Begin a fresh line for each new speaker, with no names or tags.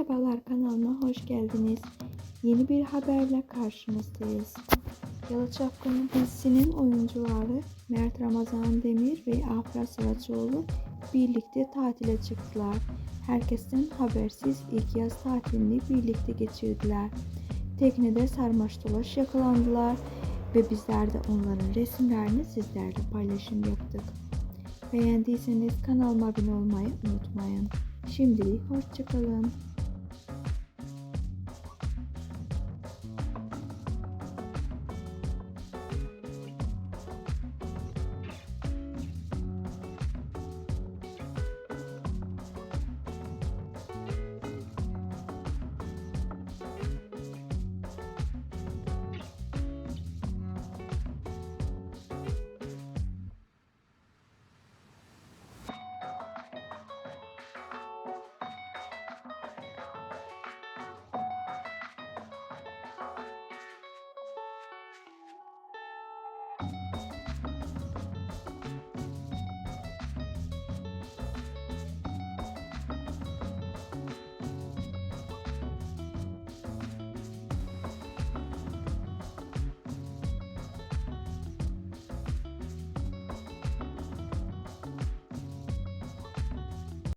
Merhabalar kanalıma hoş geldiniz. Yeni bir haberle karşınızdayız. Yalı Çapkını dizisinin oyuncuları Mert Ramazan Demir ve Afra Saraçoğlu birlikte tatile çıktılar. Herkesten habersiz ilk yaz tatilini birlikte geçirdiler. Teknede sarmaş dolaş yakalandılar ve bizler de onların resimlerini sizlerle paylaşım yaptık. Beğendiyseniz kanalıma abone olmayı unutmayın. Şimdilik hoşçakalın.